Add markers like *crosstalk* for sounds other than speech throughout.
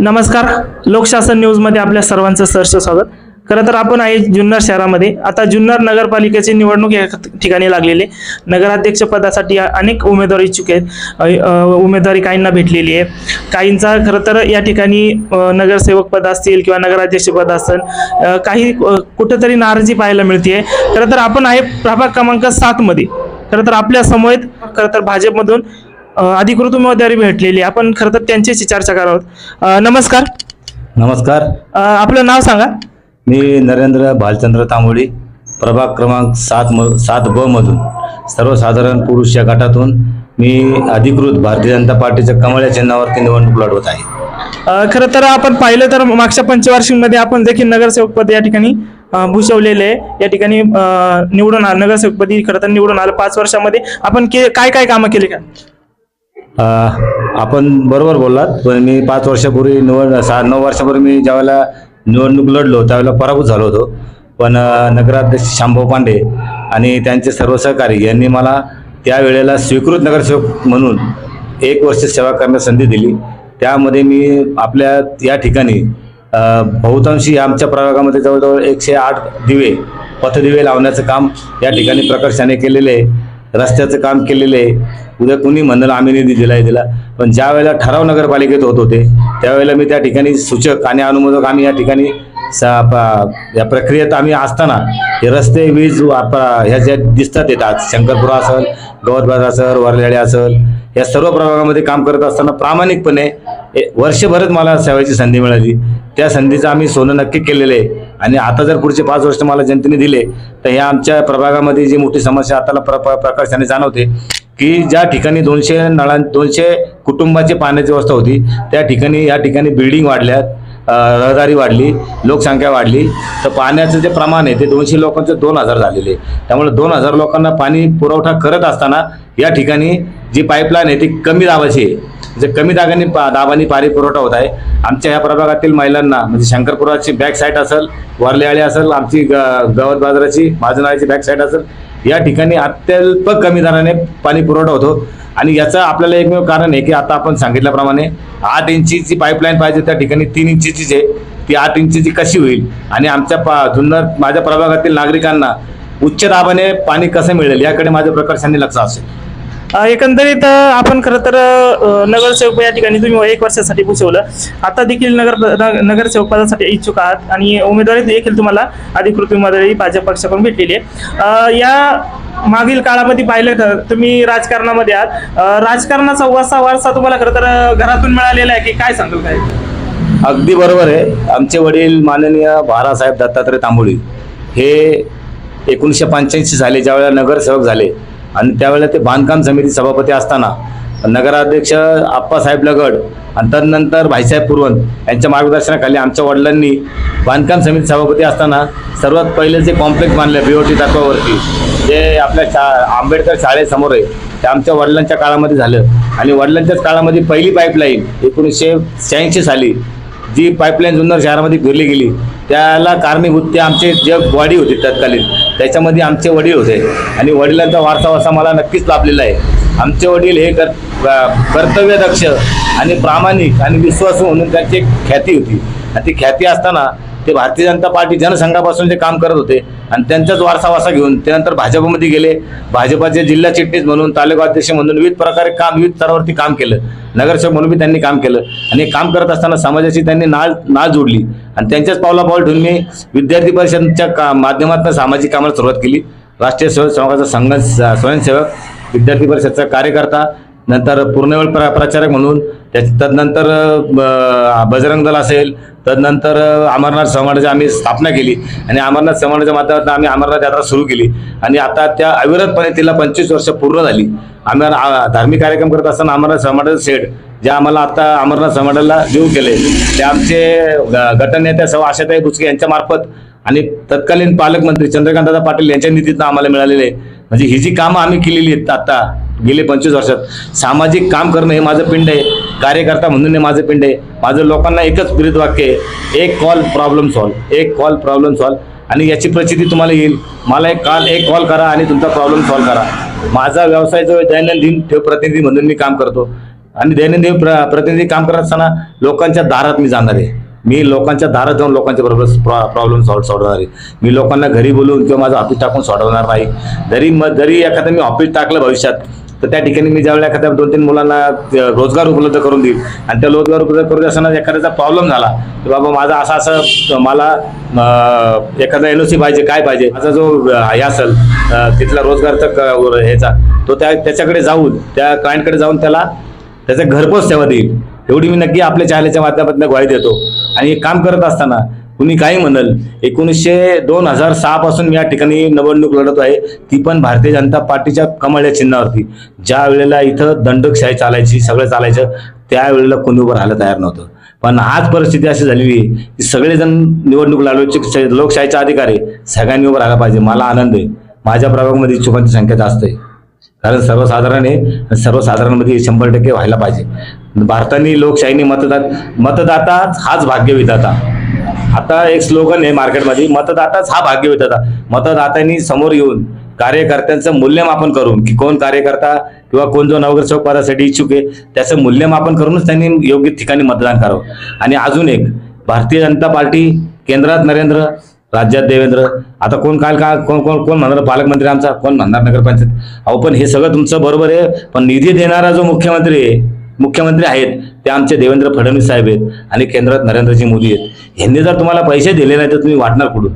नमस्कार. लोकशासन न्यूजमध्ये आपल्या सर्वांचं सहर्ष स्वागत. खरं तर आपण आहे जुन्नर शहरामध्ये. आता जुन्नर नगरपालिकेची निवडणूक या ठिकाणी लागलेली आहे. नगराध्यक्ष पदासाठी अनेक उमेदवार इच्छुक आहेत. उमेदवारी काहींना भेटलेली आहे. काहींचा खरं तर या ठिकाणी नगरसेवक पद असतील किंवा नगराध्यक्ष पद असेल काही कुठंतरी नाराजी पाहायला मिळते खरं तर आपण आहे प्रभाग क्रमांक सातमध्ये. खरं तर आपल्यासमोर खरं तर भाजपमधून अधिकृत उमेदवारी भेटलेली. आपण खरं तर त्यांच्याशी चर्चा करावं अ, नमस्कार. नमस्कार. आपलं नाव सांगा. मी नरेंद्र भालचंद्र तांबोळी प्रभाग क्रमांक सात म सात ब मधून. सर्वसाधारण पुरुष या गटातून मी अधिकृत भारतीय जनता पार्टीच्या कमळ या चिन्हावरती निवडणूक लढवत आहे. खरं तर आपण पाहिलं तर मागच्या पंचवार्षिकमध्ये आपण देखील नगरसेवक पद या ठिकाणी भूषवलेले या ठिकाणी निवडून आलं नगरसेवकपदी खरं तर निवडून आलं पाच वर्षामध्ये. आपण के काय काय कामं केली का? आपण बरोबर बोललात पण मी पाच वर्षापूर्वी निवड सहा नऊ वर्षापूर्वी मी ज्यावेळेला निवडणूक लढलो त्यावेळेला पराभूत झालो होतो. पण नगराध्यक्ष शांभाऊ पांडे आणि त्यांचे सर्व सहकारी यांनी मला त्यावेळेला स्वीकृत नगरसेवक म्हणून एक वर्ष सेवा करण्यास संधी दिली. त्यामध्ये मी आपल्या या ठिकाणी बहुतांशी आमच्या प्रभागामध्ये जवळजवळ एकशे आठ दिवे पथदिवे लावण्याचं काम या ठिकाणी प्रकर्षाने केलेले आहे. रस्त्याचं काम केलेलं आहे. उद्या कुणी म्हणलं आम्ही निधी दिलाय दिला. पण ज्या वेळेला ठराव नगरपालिकेत होत होते त्यावेळेला मी त्या ठिकाणी सूचक आणि अनुमोदक आम्ही या ठिकाणी प- या प्रक्रियेत आम्ही असताना हे रस्ते वीज ह्या ज्या दिसतात येतात शंकरपुरा असेल गवत असेल वरलेळे असेल या सर्व प्रभागामध्ये काम करत असताना प्रामाणिकपणे ए- वर्षभरच मला सेवायची संधी मिळाली. त्या संधीचं आम्ही सोनं नक्की केलेलं आहे. आणि आता जर पुढचे पाच वर्ष मला जनतेने दिले तर ह्या आमच्या प्रभागामध्ये जी मोठी समस्या आताला प्र प्रकाशाने जाणवते की ज्या ठिकाणी दोनशे नळां दोनशे कुटुंबाची पाण्याची व्यवस्था होती त्या ठिकाणी या ठिकाणी बिल्डिंग वाढल्यात रहदारी वाढली लोकसंख्या वाढली तर पाण्याचं जे प्रमाण आहे ते दोनशे लोकांचं दोन हजार झालेले आहे. त्यामुळे दोन हजार लोकांना पाणी पुरवठा करत असताना या ठिकाणी जी पाईपलाईन आहे ती कमी दाबाची आहे. जे कमी दागाने पा- दाबाने पाणी पुरवठा होत आहे. आमच्या ह्या प्रभागातील महिलांना म्हणजे शंकरपुराची बॅक साईड असेल वारलेआळी असेल आमची ग- गवत बाजाराची माझनाळीची बॅक साईड असेल या ठिकाणी अत्यल्प कमी दराने पाणी पुरवठा होतो. आणि याचं आपल्याला एकमेव कारण आहे की आता आपण सांगितल्याप्रमाणे आठ इंचीची पाईपलाईन पाहिजे त्या ठिकाणी तीन इंचीची आहे. ती आठ इंचीची कशी होईल? आणि आमच्या पा जुन्नर माझ्या प्रभागातील नागरिकांना उच्च दाबाने पाणी कसं मिळेल? याकडे माझ्या प्रकर्षाने लक्ष असेल. एकंदरीत आपण खरं तर नगरसेवक या ठिकाणी तुम्ही एक वर्षासाठी भूषवलं आता देखील नगर नगरसेवक पदासाठी इच्छुक आहात आणि उमेदवारी देखील तुम्हाला अधिकृत उमेदवारी भाजप पक्षाकडून भेटलेली आहे. या मागील काळामध्ये पाहिलं तर तुम्ही राजकारणामध्ये आहात. राजकारणाचा वसा वारसा तुम्हाला खरं तर घरातून मिळालेला आहे की काय सांगाल काय? अगदी बरोबर आहे. आमचे वडील माननीय बाळासाहेब दत्तात्रय तांबोळी हे एकोणीसशे पंच्याऐंशी साली ज्यावेळेला नगरसेवक झाले आणि त्यावेळेला ते बांधकाम समिती सभापती असताना नगराध्यक्ष आप्पासाहेब लगड आणि तदनंतर भाईसाहेब पुरवंत यांच्या मार्गदर्शनाखाली आमच्या वडिलांनी बांधकाम समिती सभापती असताना सर्वात पहिले जे कॉम्प्लेक्स बांधले टी तत्वावरती जे आपल्या शा आंबेडकर शाळेसमोर आहे ते आमच्या वडिलांच्या काळामध्ये झालं. आणि वडिलांच्याच काळामध्ये पहिली पाईपलाईन एकोणीसशे शहाऐंशी साली जी पाईपलाईन जुन्नर शहरामध्ये फिरली गेली त्याला कारणीभूत ते आमचे जे बॉडी होती तत्कालीन त्याच्यामध्ये आमचे वडील होते. आणि वडिलांचा वारसा वारसा मला नक्कीच लाभलेला आहे. आमचे वडील हे कर कर्तव्यदक्ष आणि प्रामाणिक आणि विश्वासू म्हणून त्यांची एक ख्याती होती. आणि ती ख्याती असताना ते भारतीय जनता पार्टी जनसंघापासून जे काम करत होते आणि त्यांचाच वारसा वारसा घेऊन त्यानंतर भाजपमध्ये गेले. भाजपाचे जिल्हा चिटणीस म्हणून तालुका अध्यक्ष म्हणून विविध प्रकारे काम विविध स्तरावरती काम केलं. नगरसेवक म्हणून मी त्यांनी काम केलं. आणि काम करत असताना समाजाची त्यांनी नाळ नाळ जोडली. आणि त्यांच्याच पावला पाऊल ठेवून मी विद्यार्थी परिषदच्या का माध्यमातून सामाजिक कामाला सुरुवात केली. राष्ट्रीय स्वयंसेवकाचा संघ स्वयंसेवक विद्यार्थी परिषदचा कार्यकर्ता नंतर पूर्णवेळ प्र प्रचारक म्हणून त्या तदनंतर बजरंग दल असेल तदनंतर अमरनाथ समाजाची आम्ही स्थापना केली आणि अमरनाथ समाजाच्या माध्यमातून आम्ही अमरनाथ यात्रा सुरू केली. आणि आता त्या अविरतपणे तिला पंचवीस वर्ष पूर्ण झाली. आम्ही धार्मिक कार्यक्रम करत असताना अमरनाथ समाजाचं सेट जे आम्हाला आता अमरनाथ समाजाला देऊ केले. ते आमचे ग- गटनेते सौ आशाताई बुचके यांच्यामार्फत आणि तत्कालीन पालकमंत्री चंद्रकांतदादा पाटील यांच्या निधीतनं आम्हाला मिळालेले. आहे. म्हणजे ही जी कामं आम्ही केलेली आहेत आता गेले पंचवीस वर्षात. सामाजिक काम करणं हे माझं पिंड आहे. कार्यकर्ता म्हणून हे माझं पिंड आहे. माझं लोकांना एकच प्रेरित वाक्य आहे. एक कॉल प्रॉब्लेम सॉल्व एक कॉल प्रॉब्लेम सॉल्व आणि याची प्रचिती तुम्हाला येईल. मला एक काल एक कॉल करा आणि तुमचा प्रॉब्लेम सॉल्व करा. माझा व्यवसाय जो दैनंदिन ठेव प्रतिनिधी म्हणून मी काम करतो. आणि दैनंदिन प्र प्रतिनिधी काम करत असताना लोकांच्या दारात मी जाणार आहे. मी लोकांच्या दारात जाऊन लोकांचे बरोबर प्रॉब्लेम सॉल्व सोडवणार आहे. मी लोकांना घरी बोलून किंवा माझं ऑफिस टाकून सोडवणार नाही. जरी मग जरी एखादं मी ऑफिस टाकलं भविष्यात तर त्या ठिकाणी मी ज्यावेळेला एखाद्या दोन तीन मुलांना रोजगार उपलब्ध करून देईल आणि त्या रोजगार उपलब्ध करून असताना एखाद्याचा प्रॉब्लेम झाला की बाबा माझा असं असं मला एखादा एन ओ सी पाहिजे काय पाहिजे? माझा जो हे असेल तिथला रोजगारचा क- ह्याचा तो त्या त्याच्याकडे जाऊन त्या क्लायंटकडे जाऊन त्याला त्याचा घरपोच सेवा देईल. एवढी मी नक्की आपल्या चाहल्याच्या माध्यमातून ग्वाही देतो. आणि काम करत असताना कुणी काही म्हणल एकोणीसशे दोन हजार सहापासून मी या ठिकाणी निवडणूक लढत आहे ती पण भारतीय जनता पार्टीच्या कमळ्या चिन्हावरती. ज्या वेळेला इथं दंडकशाही चालायची सगळं चालायचं त्यावेळेला कोणी उभं राहायला तयार नव्हतं. पण आज परिस्थिती अशी झालेली आहे की सगळेजण निवडणूक लढवायचे लोकशाहीचा अधिकार आहे सगळ्यांनी उभं राहायला पाहिजे मला आनंद आहे. माझ्या प्रभागामध्ये इच्छुकांची संख्या जास्त आहे. कारण सर्वसाधारण आहे आणि सर्वसाधारणमध्ये शंभर टक्के व्हायला पाहिजे. भारताने लोकशाहीने मतदात मतदाताच हाच भाग्य विधाता. आता एक स्लोगन आहे मार्केटमध्ये मतदाताच हा भाग्य विधाता मतदात्यांनी समोर येऊन कार्यकर्त्यांचं मूल्यमापन करून की कोण कार्यकर्ता किंवा कोण जो नगरसेवक पदासाठी इच्छुक आहे त्याचं मूल्यमापन करूनच त्यांनी योग्य ठिकाणी मतदान करावं. आणि अजून एक भारतीय जनता पार्टी केंद्रात नरेंद्र राज्यात देवेंद्र. आता कोण काल का कोण कोण कोण म्हणणार पालकमंत्री आमचा कोण म्हणणार नगरपंचायत? अहो पण हे सगळं तुमचं बरोबर आहे पण निधी देणारा जो मुख्यमंत्री आहे मुख्यमंत्री आहेत ते आमचे देवेंद्र फडणवीस साहेब आहेत आणि केंद्रात नरेंद्रजी मोदी आहेत. यांनी जर तुम्हाला पैसे दिले नाही तर तुम्ही वाटणार कुठून?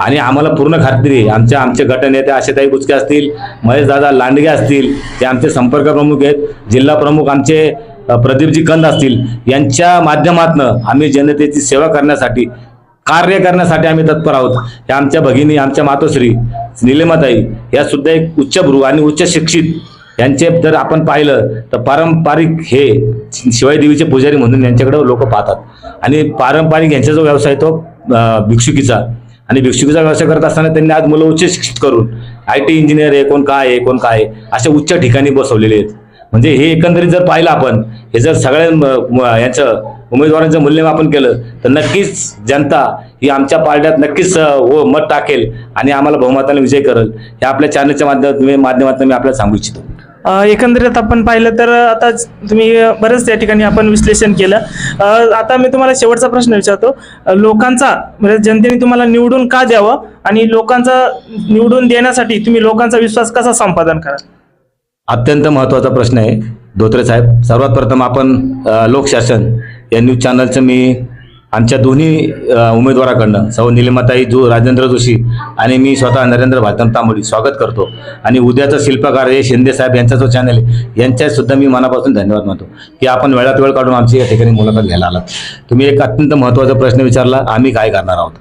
आणि आम्हाला पूर्ण खात्री आहे आमच्या आमचे गटनेते आशाताई बुचके असतील महेश दादा लांडगे असतील ते आमचे संपर्क प्रमुख आहेत जिल्हा प्रमुख आमचे प्रदीपजी कंद असतील यांच्या माध्यमातनं आम्ही जनतेची सेवा करण्यासाठी कार्य करण्यासाठी आम्ही तत्पर आहोत. या आमच्या भगिनी आमच्या मातोश्री निलिमाताई या सुद्धा एक उच्चभ्रू आणि उच्च शिक्षित यांचे जर आपण पाहिलं तर पारंपरिक हे शिवाय देवीचे पुजारी म्हणून यांच्याकडे लोक पाहतात. आणि पारंपरिक यांचा जो व्यवसाय तो भिक्षुकीचा. आणि भिक्षुकीचा व्यवसाय करत असताना त्यांनी आज मुलं उच्च शिक्षित करून आय टी इंजिनियर आहे कोण काय आहे कोण काय आहे अशा उच्च ठिकाणी बसवलेले आहेत. म्हणजे हे एकंदरीत जर पाहिलं आपण हे जर सगळ्या म- म- उमेदवारांचं मूल्यमापन केलं तर नक्कीच जनता ही आमच्या पार्ट्यात नक्कीच व मत टाकेल आणि आम्हाला बहुमताने विजय करेल. हे आपल्या चॅनलच्या माध्यमातून माध्यमातून मी आपल्याला सांगू इच्छितो. एकंदरीत आपण पाहिलं तर आता तुम्ही बरंच त्या ठिकाणी आपण विश्लेषण केलं. आता मी तुम्हाला शेवटचा प्रश्न विचारतो. लोकांचा म्हणजे जनतेने तुम्हाला निवडून का द्यावं? आणि लोकांचा निवडून देण्यासाठी तुम्ही लोकांचा विश्वास कसा संपादन कराल? अत्यंत महत्त्वाचा प्रश्न आहे. धोत्रे साहेब सर्वात प्रथम आपण लोकशासन या न्यूज चॅनलचं मी आमच्या दोन्ही उमेदवाराकडनं सौ निलिमाताई जो राजेंद्र जोशी आणि मी स्वतः नरेंद्र भातन तांबोळी स्वागत करतो. आणि उद्याचं शिल्पकार हे शिंदे साहेब यांचा जो चॅनल आहे यांच्यात सुद्धा मी मनापासून धन्यवाद मानतो. की आपण वेळात वेळ काढून आमची या ठिकाणी मुलाखत घ्यायला आलात. तुम्ही एक अत्यंत महत्त्वाचा प्रश्न विचारला आम्ही काय करणार आहोत?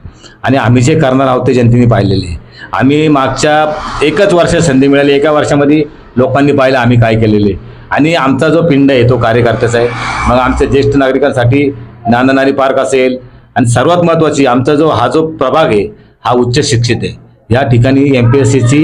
आणि आम्ही जे करणार आहोत ते जनतेने पाहिलेले आहे. आम्ही मागच्या एकच वर्ष संधी मिळाली एका वर्षामध्ये लोकांनी पाहिलं आम्ही काय केलेले आणि आमचा जो पिंड आहे तो कार्यकर्त्याचा आहे. मग आमच्या ज्येष्ठ नागरिकांसाठी नांदणारी पार्क असेल. आणि सर्वात महत्त्वाची आमचा जो हा जो प्रभाग आहे हा उच्च शिक्षित आहे. या ठिकाणी एम पी एस सीची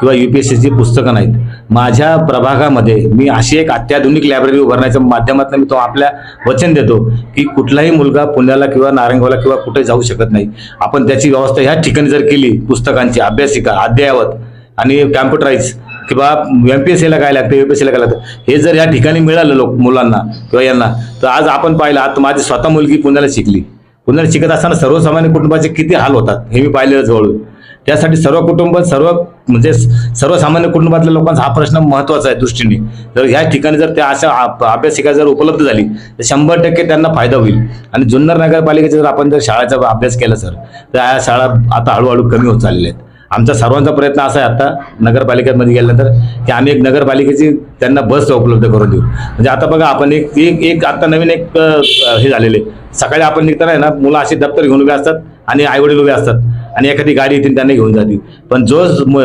किंवा यू पी एस सीची पुस्तकं नाहीत. माझ्या प्रभागामध्ये मी अशी एक अत्याधुनिक लायब्ररी उभारण्याच्या माध्यमातून मी तो आपल्या वचन देतो की कुठलाही मुलगा पुण्याला किंवा नारंगावला किंवा कुठे जाऊ शकत नाही. आपण त्याची व्यवस्था ह्या ठिकाणी जर केली पुस्तकांची अभ्यासिका अद्ययावत आणि कॅम्प्युटराईज किंवा एम पी एस सीला काय लागतं यू पी एस सीला काय लागतं हे जर या ठिकाणी मिळालं लोक मुलांना किंवा यांना तर आज आपण पाहिलं आता माझी स्वतः मुलगी पुण्याला शिकली. पुण्याला शिकत असताना सर्वसामान्य कुटुंबाचे किती हाल होतात हे मी पाहिलेलं जवळून त्यासाठी सर्व कुटुंब सर्व म्हणजे सर्वसामान्य कुटुंबातल्या लोकांचा हा प्रश्न महत्त्वाचा आहे दृष्टीने. जर ह्या ठिकाणी जर त्या अशा अभ्यासिका जर उपलब्ध झाली तर शंभर टक्के त्यांना फायदा होईल. आणि जुन्नर नगरपालिकेचा जर आपण जर शाळेचा अभ्यास केला सर तर या शाळा आता हळूहळू कमी होत चाललेल्या आहेत. आमचा सर्वांचा प्रयत्न असा आहे आता नगरपालिकेमध्ये गेल्यानंतर की आम्ही एक नगरपालिकेची त्यांना बस उपलब्ध करून देऊ. म्हणजे आता बघा आपण एक एक एक आत्ता नवीन एक हे झालेले. सकाळी आपण निघताना आहे ना मुलं अशी दप्तर घेऊन उभे असतात आणि आईवडील उभे असतात आणि एखादी गाडी येतील त्यांना घेऊन जातील पण जो म-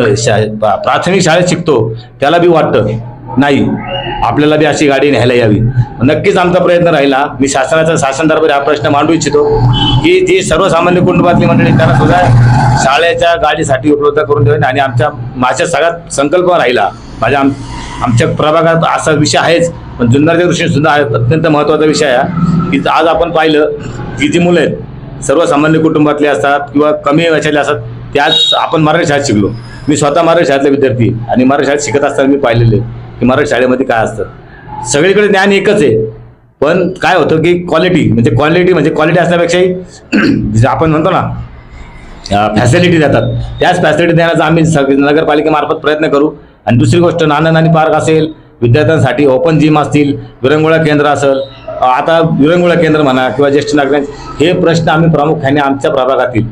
प्राथमिक शाळेत शिकतो त्याला बी वाटतं नाही. आपल्याला बी अशी गाडी न्यायला यावी. नक्कीच आमचा प्रयत्न राहिला. मी शासनाचा शासन दरबारी हा प्रश्न मांडू इच्छितो. की जी सर्वसामान्य कुटुंबातली मंडळी त्यांना सुद्धा शाळेच्या गाडीसाठी उपलब्ध करून द्यावी आणि आमच्या माझ्या सगळ्यात संकल्प राहिला. माझ्या आम आमच्या प्रभागात असा विषय आहेच. पण जुन्नरच्या दृष्टीने सुद्धा अत्यंत महत्त्वाचा विषय आहे. की आज आपण पाहिलं की जी मुलं आहेत सर्वसामान्य कुटुंबातले असतात किंवा कमी याच्यातले असतात त्याच आपण मराठी शाळेत शिकलो. मी स्वतः मराठी शाळेतले विद्यार्थी आणि मराठी शाळेत शिकत असताना मी पाहिलेले. की मराठी शाळेमध्ये काय असतं? सगळीकडे ज्ञान एकच आहे. पण काय होतं की क्वालिटी म्हणजे क्वालिटी म्हणजे क्वालिटी असण्यापेक्षाही *clears throat* आपण म्हणतो ना फॅसिलिटी देतात. त्याच फॅसिलिटी देण्याचा आम्ही सग- नगरपालिकेमार्फत प्रयत्न करू. आणि दुसरी गोष्ट नाना आणि पार्क असेल विद्यार्थ्यांसाठी ओपन जिम असतील विरंगुळा केंद्र असेल आता विरंगुळा केंद्र म्हणा किंवा ज्येष्ठ नागरिक हे प्रश्न आम्ही प्रामुख्याने आमच्या प्रभागातील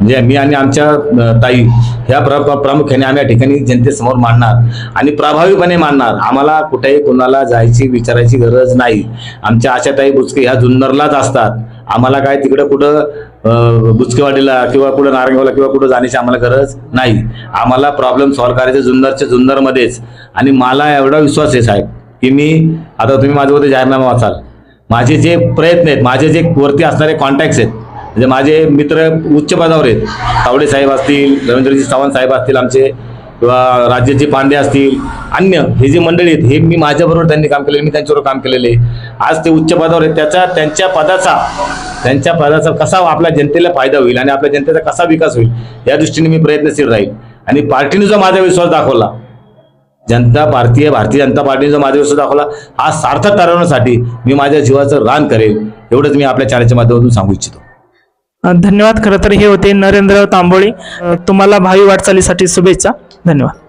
म्हणजे मी आणि आमच्या ताई ह्या प्र प्रामुख्याने आम्ही या ठिकाणी जनतेसमोर मांडणार आणि प्रभावीपणे मांडणार. आम्हाला कुठेही कोणाला जायची विचारायची गरज नाही. आमच्या आशाताई बुचके ह्या जुन्नरलाच असतात. आम्हाला काय तिकडं कुठं बुचकेवाडीला किंवा कुठं नारंगावला किंवा कुठं जाण्याची आम्हाला गरज नाही. आम्हाला प्रॉब्लेम सॉल्व्ह करायचे जुन्नरच्या जुन्नरमध्येच. आणि मला एवढा विश्वास आहे साहेब की मी आता तुम्ही माझ्यावरती जाहीरनामा वाचाल. माझे जे प्रयत्न आहेत माझे जे वरती असणारे कॉन्टॅक्ट्स आहेत म्हणजे माझे मित्र उच्च पदावर आहेत. तावडे साहेब असतील रवींद्रजी चव्हाण साहेब असतील आमचे किंवा राज्याचे पांडे असतील अन्य हे जे मंडळी आहेत हे मी माझ्याबरोबर त्यांनी काम केलेलं मी त्यांच्याबरोबर काम केलेले आज ते उच्च पदावर आहेत त्याचा त्यांच्या पदाचा त्यांच्या पदाचा कसा आपल्या जनतेला फायदा होईल आणि आपल्या जनतेचा कसा विकास होईल या दृष्टीने मी प्रयत्नशील राहील. आणि पार्टीने जो माझा विश्वास दाखवला जनता भारतीय भारतीय जनता पार्टीने जो माझा विश्वास दाखवला हा सार्थक ठरवण्यासाठी मी माझ्या जीवाचं रान करेल एवढंच मी आपल्या चॅनलच्या माध्यमातून सांगू इच्छितो. धन्यवाद. खरं तर हे होते नरेंद्र तांबोळी. तुम्हाला भावी वाटचालीसाठी शुभेच्छा. धन्यवाद.